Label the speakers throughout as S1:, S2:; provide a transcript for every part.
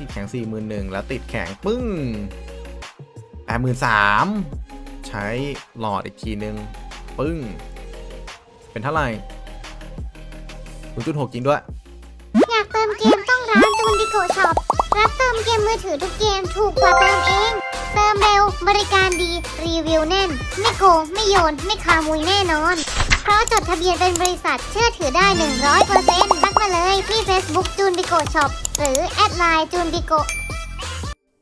S1: ติดแข็ง4 1 0 0 0แล้วติดแข็งปึ้งแปดหมื่นสามใช้หลอดอีกทีนึง ปึ้ง เป็นเท่าไหร่0.6จริงด้วย
S2: อยากเติมเกมต้องร้านจูนดิโกช็อป รับเติมเกมมือถือทุกเกมถูกกว่าเติมเอง เติมเร็ว บริการดี รีวิวแน่น ไม่โกง ไม่โยน ไม่คามุยแน่นอน ราะจดทะเบียนเป็นบริษัทเชื่อถือได้ 100%ทักมาเลยที่ Facebook จูนบิโกช็อปหรือแอดไลน์จูนบิโก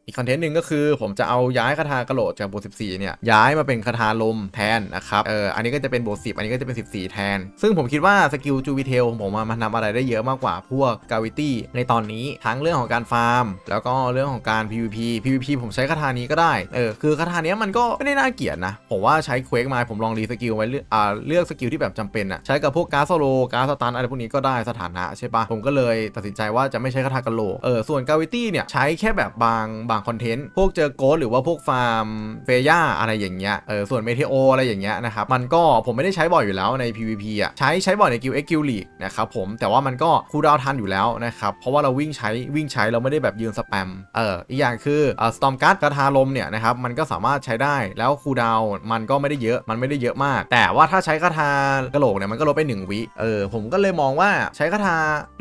S1: อีกคอนเทนต์หนึ่งก็คือผมจะเอาย้ายคาถากระโหลกจากบท 14 เนี่ย ย้ายมาเป็นคาถาลมแทนนะครับ เออ อันนี้ก็จะเป็นบท 10 อันนี้ก็จะเป็น 14 แทน ซึ่งผมคิดว่าสกิลจูวิเทลของผมมันทำอะไรได้เยอะมากกว่าพวกกาวิตี้ในตอนนี้ทั้งเรื่องของการฟาร์ม แล้วก็เรื่องของการ PVP PVP ผมใช้คาถานี้ก็ได้ เออ คือคาถานี้มันก็ไม่ได้น่าเกลียดนะ ผมว่าใช้เควกมาผมลองรีสกิลไว้เลือกอ่าเลือกสกิลที่แบบจำเป็นอะใช้กับพวกการ์ดโซโลการ์สตันอะไรพวกนี้ก็ได้สถานะใช่ปะผมก็เลยตัดสินใจว่าจะไม่ใช้คาถากระโหลกเออส่วนกาวิตี้เนี่ยใช้แค่แบบบางบางคอนเทนต์ พวกเจอโกสหรือว่าพวกฟาร์มเฟย่าอะไรอย่างเงี้ย เออ ส่วนเมเทโออะไรอย่างเงี้ยนะครับ มันก็ผมไม่ได้ใช้บ่อยอยู่แล้วใน PVP อะ ใช้ใช้บ่อยในกิลเอ็กกิลลีกนะครับผม แต่ว่ามันก็คูลดาวน์ทันอยู่แล้วนะครับ เพราะว่าเราวิ่งใช้วิ่งใช้เราไม่ได้แบบยืนสแปม เออ อีกอย่างคือเอ่อสตอมการ์ดกระทาลมเนี่ยนะครับ มันก็สามารถใช้ได้ แล้วคูลดาวน์มันก็ไม่ได้เยอะ มันไม่ได้เยอะมาก แต่ว่าถ้าใช้คาทากระโหลกเนี่ยมันก็ลดไป1วิเออ ผมก็เลยมองว่าใช้คาทา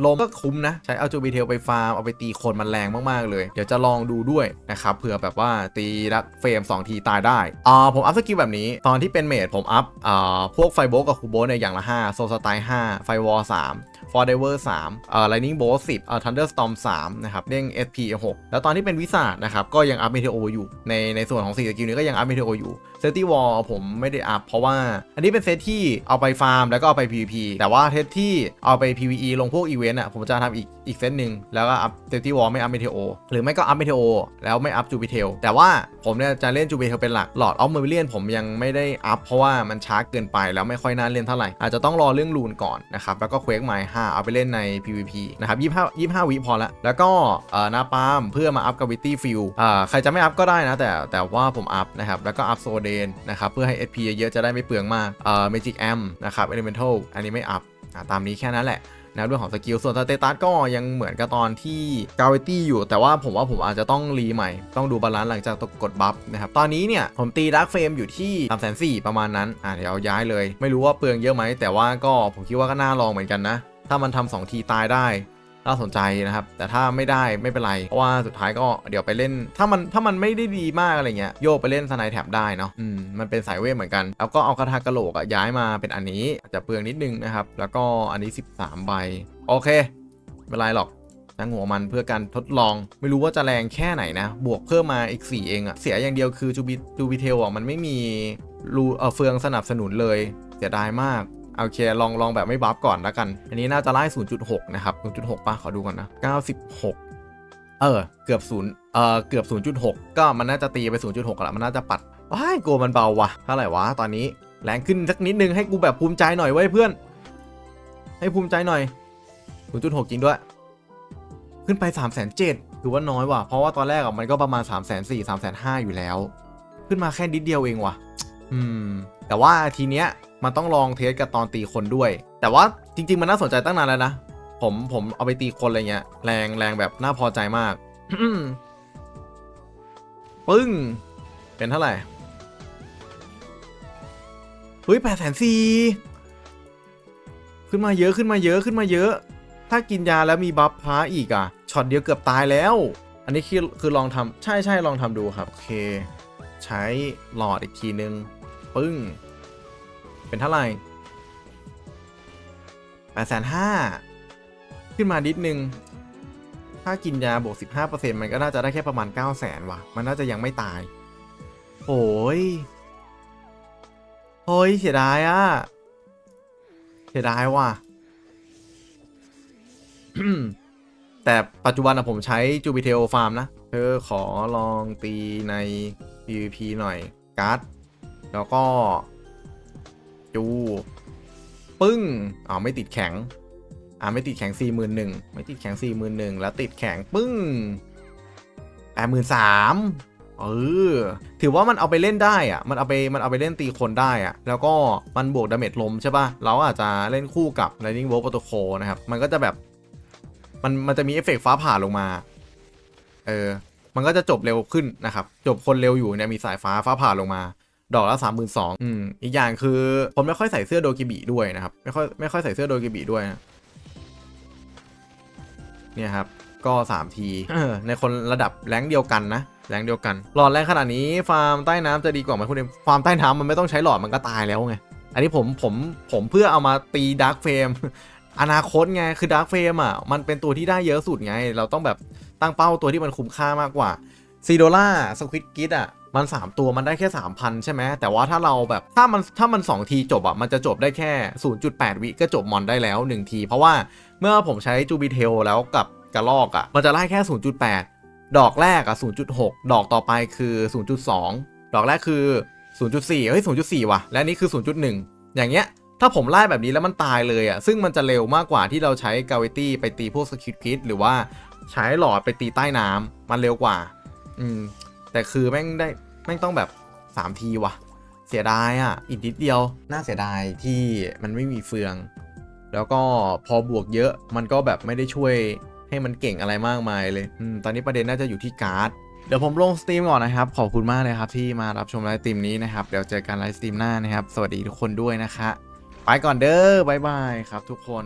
S1: ลมก็คุ้มนะ ใช้เอาจูบิเทลไปฟาร์มเอาไปตีคนมันแรงมากๆเลย เดี๋ยวจะลองดูด้วยนะครับเผื่อแบบว่าตีรักเฟรม2ทีตายได้อ่าผมอัพสกิลแบบนี้ ตอนที่เป็นเมดผมอัพอ่าพวกไฟโบกับคูโบในยอย่างละ 5 โซสไตล์5ไฟวอล3ฟอร์เดเวอร์3เอ่อไลนิ่งโบสิบเอ่อทันเดอร์สตอม3นะครับเด้ง SP 6แล้วตอนที่เป็นวิสาดนะครับ ก็ยังอัพเมเทโออยู่ ในในส่วนของ4สกิลนี้ก็ยังอัพเมเทโออยู่เซตตี้วอลผมไม่ได้อัพเพราะว่า อันนี้เป็นเซตที่เอาไปฟาร์มแล้วก็เอาไป PVP แต่ว่าเซตที่เอาไป PVE ลงพวกอีเวนต์อะผมจะทำอีก อีกเซตหนึ่งแล้วก็อัพเซตตี้วอลไม่อัพเมเทโอหรือไม่ก็อัพเมเทโอแล้วไม่อัพจูปิเทลแต่ว่าผมเนี่ยจะเล่นจูปิเทลเป็นหลักหลอดออฟเมอร์เลียนผมยังไม่ได้อัพเพราะว่ามันช้าเกินไปแล้วไม่ค่อยน่าเล่นเท่าไหร่อาจจะต้องรอเรื่องลูนก่อนนะครับแล้วก็เควกไมล์5เอาไปเล่นใน PVP นะครับ25 25วิพอละแล้วก็เอ่อหน้าปามเพื่อมาอัพกาวิตี้ฟิลอ่าใครจะไม่อัพก็ได้นะแต่แต่ว่าผมอัพนะครับแล้วก็อัพโซเดนนะครับเพื่อให้ SP เยอะๆจะได้ไม่เปลืองมากเอ่อ Magic Am นะครับ Elemental อันนี้ไม่อัพ ตามนี้แค่นั้นแหละนะเรื่องของสกิลส่วนสเตตัสก็ยังเหมือนกับตอนที่กา v ตี้อยู่ แต่ว่าผมว่าผมอาจจะต้องรีใหม่ ต้องดูบาลานซ์หลังจากกดบัฟนะครับ ตอนนี้เนี่ย ผมตีดักเฟรมอยู่ที่3ามแสนสี่ประมาณนั้น อ่าเดี๋ยวย้ายเลย ไม่รู้ว่าเปลืองเยอะไหม แต่ว่าก็ผมคิดว่าก็น่าลองเหมือนกันนะ ถ้ามันทำสองทีตายได้ น่าสนใจนะครับ แต่ถ้าไม่ได้ไม่เป็นไร เพราะว่าสุดท้ายก็เดี๋ยวไปเล่น ถ้ามันถ้ามันไม่ได้ดีมากอะไรเงี้ยโยกไปเล่นสไนแท็บได้เนาะอืมมันเป็นสายเวทเหมือนกัน แล้วก็เอาคาถากระโหลกอะย้ายมาเป็นอันนี้อาจจะเปลืองนิดนึงนะครับ แล้วก็อันนี้ 13 ใบ โอเคไม่เป็นไรหรอกตั้งหัวมันเพื่อการทดลองไม่รู้ว่าจะแรงแค่ไหนนะ บวกเพิ่มมาอีก 4 เองอะเสียอย่างเดียวคือจูบิจูบิเทลอะมันไม่มีรูเออเฟืองสนับสนุนเลยเสียดายมาก โอเคลองลองแบบไม่บัฟก่อนแล้วกัน อันนี้น่าจะไล่0.6 นะครับ 0.6ป่ะขอดูก่อนนะ 96 เออ เกือบ0เออเกือบ 0.6 ก็มันน่าจะตีไป 0.6ล้วมันน่าจะปัดว้ายกลัวมันเบาวะเท่าไหร่วะตอนนี้แรงขึ้นสักนิดนึงให้กูแบบภูมิใจหน่อยเว้ยเพื่อน ให้ภูมิใจหน่อย 0.6 จริงด้วย ขึ้นไป 3 7 0 0 0ถือว่าน้อยว่ะ เพราะว่าตอนแรกอะมันก็ประมาณ 3 4 0 0 0 3 5 0 0อยู่แล้ว ขึ้นมาแค่นิดเดียวเองว่ะ อืม แต่ว่าทีเนี้ย มันต้องลองเทสกับตอนตีคนด้วย แต่ว่าจริง ๆ มันน่าสนใจตั้งนานแล้วนะ ผมผมเอาไปตีคนอะไรเงี้ย แรงแรงแบบน่าพอใจมาก ปึ้ง เป็นเท่าไหร่เฮ้ยแปดแสนสี่ขึ้นมาเยอะขึ้นมาเยอะขึ้นมาเยอะ ถ้ากินยาแล้วมีบัฟพ้าอีกอะ ช็อตเดียวเกือบตายแล้ว อันนี้คือคือลองทำใช่ใช่ลองทำดูครับ โอเค ใช้หลอดอีกทีนึง ปึ้ง เป็นเท่าไหร่แปดแสนห้าขึ้นมานิดนึง ถ้ากินยาบวก15%มันก็น่าจะได้แค่ประมาณ9 0 0 0 0 0ว่ะ มันน่าจะยังไม่ตาย โอ้ยโอ้ยเสียดายอะเสียดายว่ะ แต่ปัจจุบันอะผมใช้จูบิเทลฟาร์มนะ เธอขอลองตีใน PVP หน่อย การ์ด แล้วก็ จู ปึ้งอ๋อไม่ติดแข็งอ่าไม่ติดแข็ง4 1 0 0 0ไม่ติดแข็ง4 1 0 0 0แล้วติดแข็งปึ้ง83,000เออถือว่ามันเอาไปเล่นได้อะมันเอาไปมันเอาไปเล่นตีคนได้อะแล้วก็มันบวกดาเมจลมใช่ป่ะ เราอาจจะเล่นคู่กับ Lightning Bolt Protocol นะครับ มันก็จะแบบ มันมันจะมีเอฟเฟกต์ฟ้าผ่าลงมา เออ มันก็จะจบเร็วขึ้นนะครับ จบคนเร็วอยู่เนี่ยมีสายฟ้าฟ้าผ่าลงมา ดอกละสามหมื่นสองอืมอีกอย่างคือผมไม่ค่อยใส่เสื้อโดกิบิด้วยนะครับ ไม่ค่อยไม่ค่อยใส่เสื้อโดกิบิด้วยนะเนี่ยครับ ก็3ทีเออในคนระดับแรงค์เดียวกันนะแรงค์เดียวกัน หลอดแรงขนาดนี้ฟาร์มใต้น้ำจะดีกว่าไหมคุณเอ็มฟาร์มใต้น้ำมันไม่ต้องใช้หลอดมันก็ตายแล้วไง อันนี้ผมผมผมเพื่อเอามาตีดาร์กเฟมอนาคตไงคือดาร์กเฟมอะมันเป็นตัวที่ได้เยอะสุดไง เราต้องแบบตั้งเป้าตัวที่มันคุ้มค่ามากกว่าซีโดล่าสควิตกิดอะ มัน 3 ตัวมันได้แค่ 3,000 ใช่ไหมแต่ว่าถ้าเราแบบถ้ามันถ้ามัน 2 ทีจบอะมันจะจบได้แค่ 0.8 วิก็จบมอนได้แล้ว 1 ที เพราะว่าเมื่อผมใช้จูบิเทลแล้วกับกระลอกอะมันจะไล่แค่ 0.8 ดอกแรกอะ0.6 ดอกต่อไปคือ 0.2 ดอกแรกคือ 0.4 เฮ้ย 0.4 ว่ะ และนี่คือ 0.1 อย่างเงี้ยถ้าผมไล่แบบนี้แล้วมันตายเลยอะซึ่งมันจะเร็วมากกว่าที่เราใช้กา v วตี้ไปตีพวกสกิทคิดหรือว่าใช้หลอดไปตีใต้น้ำมันเร็วกว่า อืม แต่คือแม่งได้ แม่งต้องแบบ 3 ทีว่ะเสียดายอะ อีกนิดเดียว น่าเสียดายที่มันไม่มีเฟือง แล้วก็พอบวกเยอะมันก็แบบไม่ได้ช่วยให้มันเก่งอะไรมากมายเลยอตอนนี้ประเด็นน่าจะอยู่ที่การ์ด เดี๋ยวผมลงสตรีมก่อนนะครับ ขอบคุณมากเลยครับที่มารับชมไลฟ์สตรีมนี้นะครับ เดี๋ยวเจอกันไลฟ์สตรีมหน้านะครับ สวัสดีทุกคนด้วยนะคะ ไปก่อนเด้อบ๊ายบายครับทุกคน